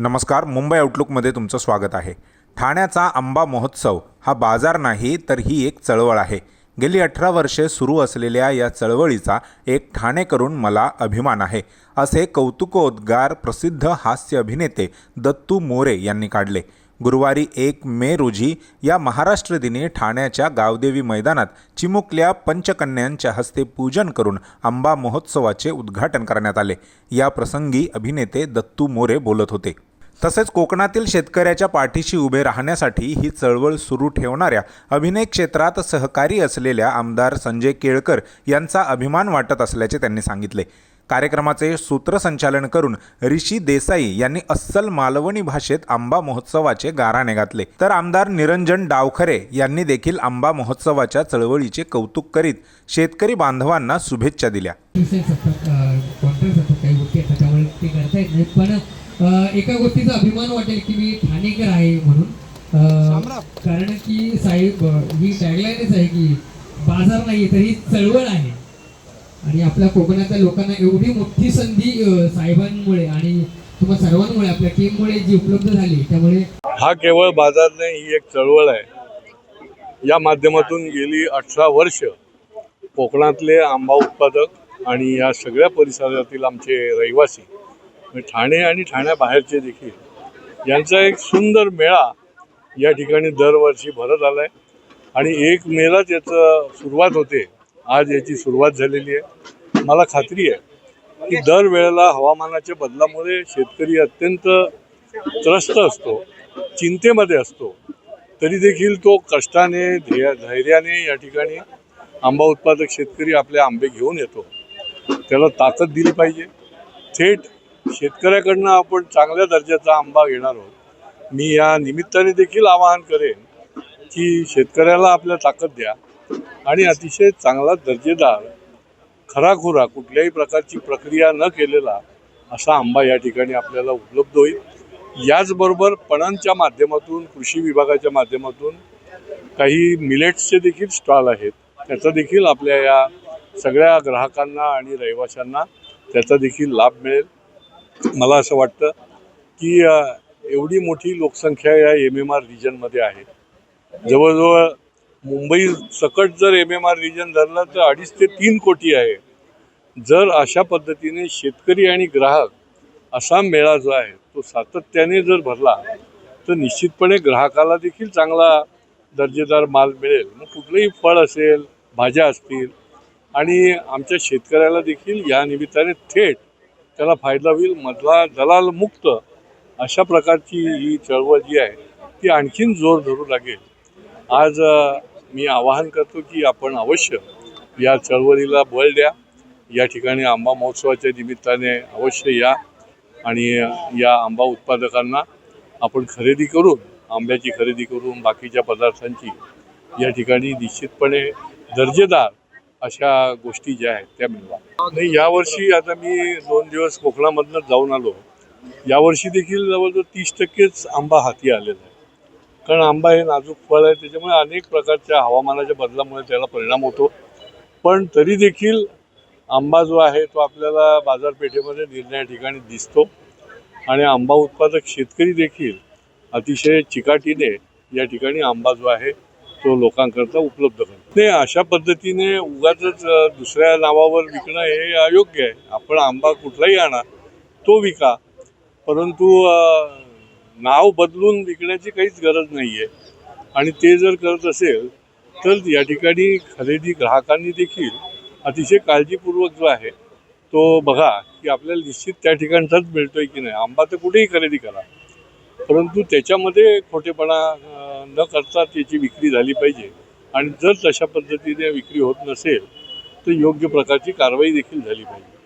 नमस्कार मुंबई आउटलुकमध्ये तुमचं स्वागत आहे. ठाण्याचा आंबा महोत्सव हा बाजार नाही तर ही एक चळवळ आहे. गेली अठरा वर्षे सुरू असलेल्या या चळवळीचा एक ठाणेकरून मला अभिमान आहे असे कौतुकोद्गार प्रसिद्ध हास्य अभिनेते दत्तू मोरे यांनी काढले. गुरुवारी एक मे रोजी या महाराष्ट्र दिनी ठाण्याच्या गावदेवी मैदानात चिमुकल्या पंचकन्यांच्या हस्ते पूजन करून आंबा महोत्सवाचे उद्घाटन करण्यात आले. या प्रसंगी अभिनेते दत्तू मोरे बोलत होते. तसेच कोकणातील शेतकऱ्याच्या पाठीशी उभे राहण्यासाठी ही चळवळ सुरू ठेवणाऱ्या अभिनय क्षेत्रात सहकारी असलेल्या आमदार संजय केळकर यांचा अभिमान वाटत असल्याचे त्यांनी सांगितले. कार्यक्रमाचे सूत्रसंचालन करून ऋषी देसाई यांनी अस्सल मालवणी भाषेत आंबा महोत्सवाचे गाराणे घातले तर आमदार निरंजन डावखरे यांनी देखील आंबा महोत्सवाच्या चळवळीचे कौतुक करीत शेतकरी बांधवांना शुभेच्छा दिल्या. एका गोष्टीचा अभिमान वाटेल की मी ठाणेकर आहे म्हणून. कारण की साहेब ही टॅगलाईनच आहे की बाजार नाही तर ही चळवळ आहे. आणि आपल्या कोकणातल्या लोकांना एवढी मोठी संधी साहेबांमुळे आणि तुम्हा सर्वांमुळे आपल्या टीममुळे जी उपलब्ध झाली त्यामुळे हा केवळ बाजार नाही ही एक चळवळ आहे. या माध्यमातून गेली अठरा वर्ष कोकणातले आंबा उत्पादक आणि या सगळ्या परिसरातील आमचे रहिवासी ठाणे आणि ठाण्याबाहेरचे देखील. यांचा एक सुंदर मेळा या ठिकाणी दरवर्षी भरत आला आहे आणि एक मेलाच याचं सुरुवात होते. आज याची सुरुवात झालेली आहे. मला खात्री आहे की दरवेळेला हवामानाच्या बदलामुळे शेतकरी अत्यंत त्रस्त असतो चिंतेमध्ये असतो. तरी देखील तो कष्टाने ध्येय धैर्याने या ठिकाणी आंबा उत्पादक शेतकरी आपले आंबे घेऊन येतो. त्याला ताकद दिली पाहिजे. थेट शेतकऱ्याकडनं आपण चांगल्या दर्जाचा आंबा घेणार आहोत. मी या निमित्ताने देखील आवाहन करेन की शेतकऱ्याला आपल्या ताकद द्या आणि अतिशय चांगला दर्जेदार खराखुरा कुठल्याही प्रकारची प्रक्रिया न केलेला असा आंबा या ठिकाणी आपल्याला उपलब्ध होईल. याचबरोबर पणनच्या माध्यमातून कृषी विभागाच्या माध्यमातून काही मिलेट्सचे देखील स्टॉल आहेत. त्याचा देखील आपल्या या सगळ्या ग्राहकांना आणि रहिवाशांना त्याचा देखील लाभ मिळेल. मला असं वाटतं की एवढी मोठी लोकसंख्या या एम एम आर रिजनमध्ये आहे. जवळजवळ मुंबई सकट जर एम एम आर रिजन धरलं तर अडीच ते तीन कोटी आहे. जर अशा पद्धतीने शेतकरी आणि ग्राहक असा मेळा जो आहे तो सातत्याने जर भरला तर निश्चितपणे ग्राहकाला देखील चांगला दर्जेदार माल मिळेल. मग कुठलंही फळ असेल भाज्या असतील आणि आमच्या शेतकऱ्याला देखील या निमित्ताने थेट त्याला फायदा होईल मधला दलाल मुक्त अशा प्रकारची ही चळवळ जी आहे ती आणखीन जोर धरू लागेल. आज मी आवाहन करतो की आपण अवश्य या चळवळीला बळ द्या. या ठिकाणी आंबा महोत्सवाच्या निमित्ताने अवश्य या आणि या आंबा उत्पादकांना आपण खरेदी करून आंब्याची खरेदी करून बाकीच्या पदार्थांची या ठिकाणी निश्चितपणे दर्जेदार अशा गोष्टी ज्या आहेत त्या मिळवा. नाही यावर्षी आता मी दोन दिवस कोकणामधनं जाऊन आलो. यावर्षी देखील जवळजवळ तीस टक्केच आंबा हाती आलेला आहे. कारण आंबा हे नाजूक फळ आहे त्याच्यामुळे अनेक प्रकारच्या हवामानाच्या बदलामुळे त्याला परिणाम होतो. पण तरी देखील आंबा जो आहे तो आपल्याला बाजारपेठेमध्ये निर्णय ठिकाणी दिसतो. आणि आंबा उत्पादक शेतकरी देखील अतिशय चिकाटीने या ठिकाणी आंबा जो आहे तो लोकांकरता उपलब्ध करतो नाही अशा पद्धतीने उगाच दुसऱ्या नावावर विकणं हे अयोग्य आहे. आपण आंबा कुठलाही आणा तो विका. परंतु नाव बदलून विकण्याची काहीच गरज नाही आहे आणि ते जर करत असेल तर या ठिकाणी खरेदी ग्राहकांनी देखील अतिशय काळजीपूर्वक जो आहे तो बघा की आपल्याला निश्चित त्या ठिकाणचाच मिळतोय की नाही. आंबा तर कुठेही खरेदी करा. परंतु त्याच्यामध्ये खोटेपणा न करता त्याची विक्री झाली पाहिजे. आणि जर तशा पद्धतीने विक्री होत नसेल तर योग्य प्रकारची कारवाई देखील झाली पाहिजे.